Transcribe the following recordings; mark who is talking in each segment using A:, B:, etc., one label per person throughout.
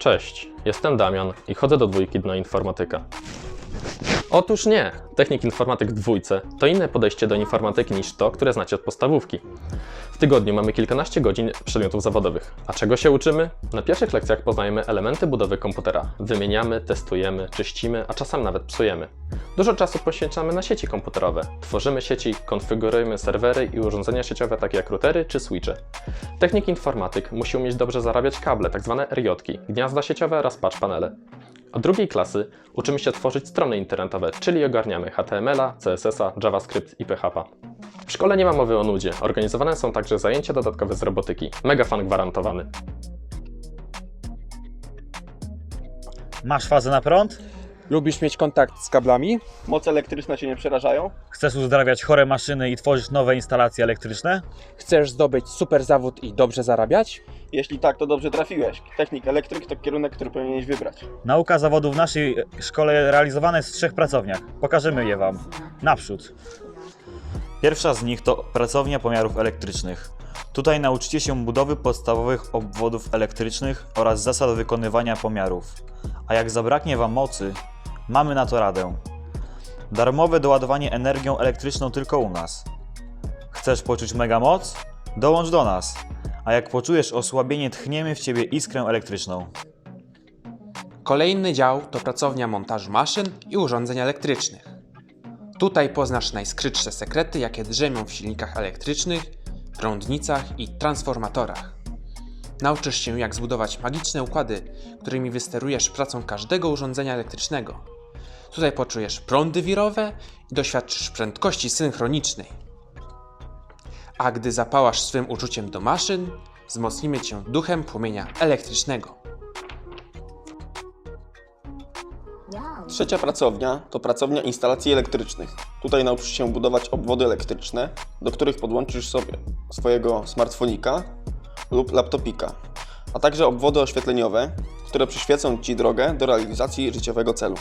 A: Cześć, jestem Damian i chodzę do dwójki Dno Informatyka. Otóż nie, technik informatyk dwójce to inne podejście do informatyki niż to, które znacie od podstawówki. W tygodniu mamy kilkanaście godzin przedmiotów zawodowych. A czego się uczymy? Na pierwszych lekcjach poznajemy elementy budowy komputera. Wymieniamy, testujemy, czyścimy, a czasem nawet psujemy. Dużo czasu poświęcamy na sieci komputerowe. Tworzymy sieci, konfigurujemy serwery i urządzenia sieciowe takie jak routery czy switche. Technik informatyk musi umieć dobrze zarabiać kable, tak zwane RJ-ki, gniazda sieciowe oraz patch panele. Od drugiej klasy uczymy się tworzyć strony internetowe, czyli ogarniamy HTML-a, CSS-a, JavaScript i PHP. W szkole nie ma mowy o nudzie, organizowane są także zajęcia dodatkowe z robotyki. Mega fan gwarantowany.
B: Masz fazę na prąd?
C: Lubisz mieć kontakt z kablami?
D: Moce elektryczne Cię nie przerażają?
B: Chcesz uzdrawiać chore maszyny i tworzyć nowe instalacje elektryczne?
C: Chcesz zdobyć super zawód i dobrze zarabiać?
D: Jeśli tak, to dobrze trafiłeś. Technik elektryk to kierunek, który powinieneś wybrać.
B: Nauka zawodu w naszej szkole realizowana jest w trzech pracowniach. Pokażemy je Wam. Naprzód. Pierwsza z nich to pracownia pomiarów elektrycznych. Tutaj nauczycie się budowy podstawowych obwodów elektrycznych oraz zasad wykonywania pomiarów. A jak zabraknie Wam mocy, mamy na to radę. Darmowe doładowanie energią elektryczną tylko u nas. Chcesz poczuć mega moc? Dołącz do nas. A jak poczujesz osłabienie, tchniemy w Ciebie iskrę elektryczną.
E: Kolejny dział to pracownia montażu maszyn i urządzeń elektrycznych. Tutaj poznasz najskrytsze sekrety, jakie drzemią w silnikach elektrycznych, prądnicach i transformatorach. Nauczysz się, jak zbudować magiczne układy, którymi wysterujesz pracą każdego urządzenia elektrycznego. Tutaj poczujesz prądy wirowe i doświadczysz prędkości synchronicznej. A gdy zapałasz swym uczuciem do maszyn, wzmocnimy cię duchem płomienia elektrycznego.
D: Trzecia pracownia to pracownia instalacji elektrycznych. Tutaj nauczysz się budować obwody elektryczne, do których podłączysz sobie swojego smartfonika lub laptopika, a także obwody oświetleniowe, które przyświecą Ci drogę do realizacji życiowego celu.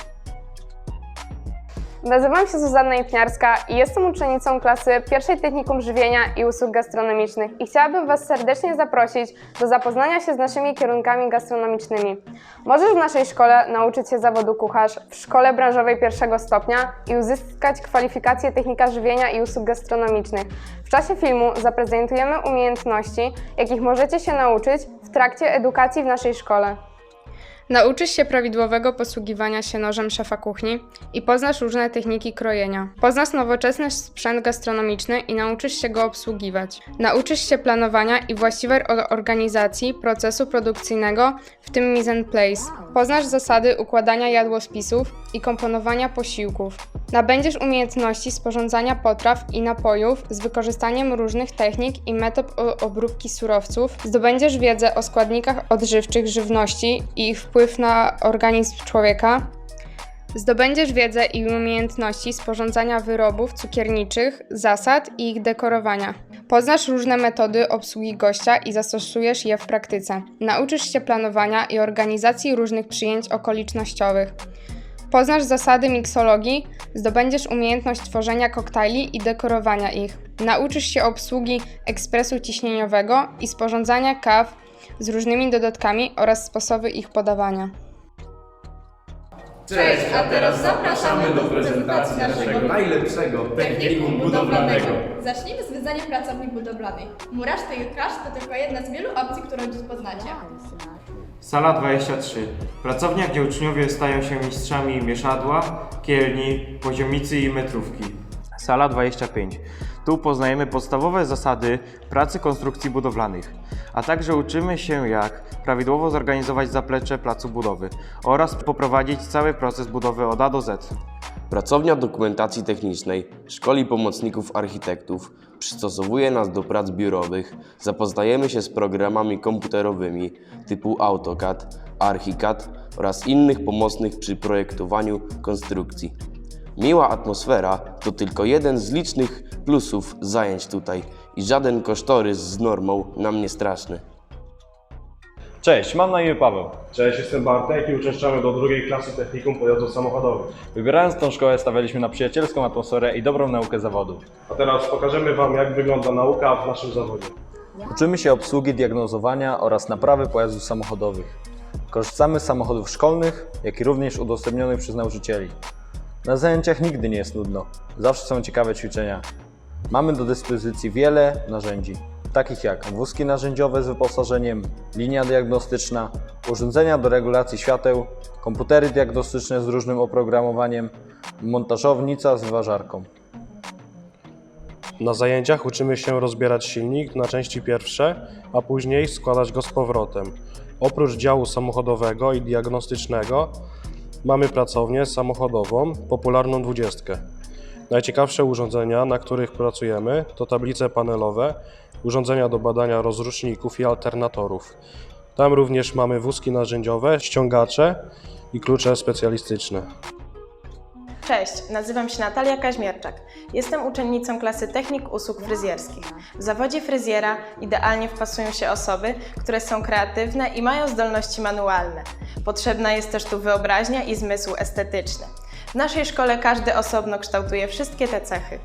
F: Nazywam się Zuzanna Ipniarska i jestem uczennicą klasy pierwszej Technikum Żywienia i Usług Gastronomicznych i chciałabym Was serdecznie zaprosić do zapoznania się z naszymi kierunkami gastronomicznymi. Możesz w naszej szkole nauczyć się zawodu kucharz w szkole branżowej pierwszego stopnia i uzyskać kwalifikację technika żywienia i usług gastronomicznych. W czasie filmu zaprezentujemy umiejętności, jakich możecie się nauczyć w trakcie edukacji w naszej szkole. Nauczysz się prawidłowego posługiwania się nożem szefa kuchni i poznasz różne techniki krojenia. Poznasz nowoczesny sprzęt gastronomiczny i nauczysz się go obsługiwać. Nauczysz się planowania i właściwej organizacji procesu produkcyjnego, w tym mise en place. Poznasz zasady układania jadłospisów i komponowania posiłków. Nabędziesz umiejętności sporządzania potraw i napojów z wykorzystaniem różnych technik i metod obróbki surowców. Zdobędziesz wiedzę o składnikach odżywczych żywności i ich wpływ na organizm człowieka. Zdobędziesz wiedzę i umiejętności sporządzania wyrobów cukierniczych, zasad i ich dekorowania. Poznasz różne metody obsługi gościa i zastosujesz je w praktyce. Nauczysz się planowania i organizacji różnych przyjęć okolicznościowych. Poznasz zasady miksologii, zdobędziesz umiejętność tworzenia koktajli i dekorowania ich. Nauczysz się obsługi ekspresu ciśnieniowego i sporządzania kaw z różnymi dodatkami oraz sposoby ich podawania.
G: Cześć, a teraz zapraszamy do prezentacji naszego najlepszego technikum budowlanego.
H: Zacznijmy z wyznania pracowni budowlanej. Murarz to i trasz to tylko jedna z wielu opcji, którą dziś poznacie.
G: Sala 23. Pracownia, gdzie uczniowie stają się mistrzami mieszadła, kielni, poziomicy i metrówki. Sala 25. Tu poznajemy podstawowe zasady pracy konstrukcji budowlanych, a także uczymy się jak prawidłowo zorganizować zaplecze placu budowy oraz poprowadzić cały proces budowy od A do Z.
I: Pracownia dokumentacji technicznej szkoli pomocników architektów, przystosowuje nas do prac biurowych, zapoznajemy się z programami komputerowymi typu AutoCAD, ArchiCAD oraz innych pomocnych przy projektowaniu konstrukcji. Miła atmosfera to tylko jeden z licznych plusów zajęć tutaj i żaden kosztorys z normą nam nie straszny.
J: Cześć, mam na imię Paweł.
K: Cześć, jestem Bartek i uczęszczamy do drugiej klasy technikum pojazdów samochodowych.
J: Wybierając tą szkołę stawialiśmy na przyjacielską atmosferę i dobrą naukę zawodu.
K: A teraz pokażemy Wam, jak wygląda nauka w naszym zawodzie.
J: Uczymy się obsługi diagnozowania oraz naprawy pojazdów samochodowych. Korzystamy z samochodów szkolnych, jak i również udostępnionych przez nauczycieli. Na zajęciach nigdy nie jest nudno, zawsze są ciekawe ćwiczenia. Mamy do dyspozycji wiele narzędzi, takich jak wózki narzędziowe z wyposażeniem, linia diagnostyczna, urządzenia do regulacji świateł, komputery diagnostyczne z różnym oprogramowaniem, montażownica z wyważarką.
K: Na zajęciach uczymy się rozbierać silnik na części pierwsze, a później składać go z powrotem. Oprócz działu samochodowego i diagnostycznego mamy pracownię samochodową, popularną dwudziestkę. Najciekawsze urządzenia, na których pracujemy, to tablice panelowe, urządzenia do badania rozruszników i alternatorów. Tam również mamy wózki narzędziowe, ściągacze i klucze specjalistyczne.
L: Cześć, nazywam się Natalia Kaźmierczak. Jestem uczennicą klasy Technik Usług Fryzjerskich. W zawodzie fryzjera idealnie wpasują się osoby, które są kreatywne i mają zdolności manualne. Potrzebna jest też tu wyobraźnia i zmysł estetyczny. W naszej szkole każdy osobno kształtuje wszystkie te cechy.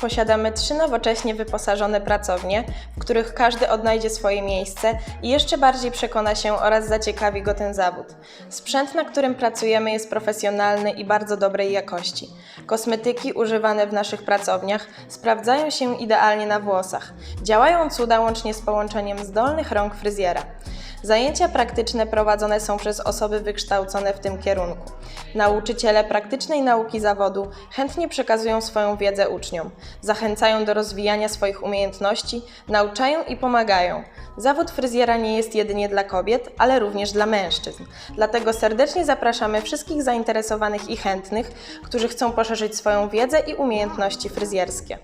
L: Posiadamy trzy nowocześnie wyposażone pracownie, w których każdy odnajdzie swoje miejsce i jeszcze bardziej przekona się oraz zaciekawi go ten zawód. Sprzęt, na którym pracujemy, jest profesjonalny i bardzo dobrej jakości. Kosmetyki używane w naszych pracowniach sprawdzają się idealnie na włosach. Działają cuda łącznie z połączeniem zdolnych rąk fryzjera. Zajęcia praktyczne prowadzone są przez osoby wykształcone w tym kierunku. Nauczyciele praktycznej nauki zawodu chętnie przekazują swoją wiedzę uczniom, zachęcają do rozwijania swoich umiejętności, nauczają i pomagają. Zawód fryzjera nie jest jedynie dla kobiet, ale również dla mężczyzn. Dlatego serdecznie zapraszamy wszystkich zainteresowanych i chętnych, którzy chcą poszerzyć swoją wiedzę i umiejętności fryzjerskie.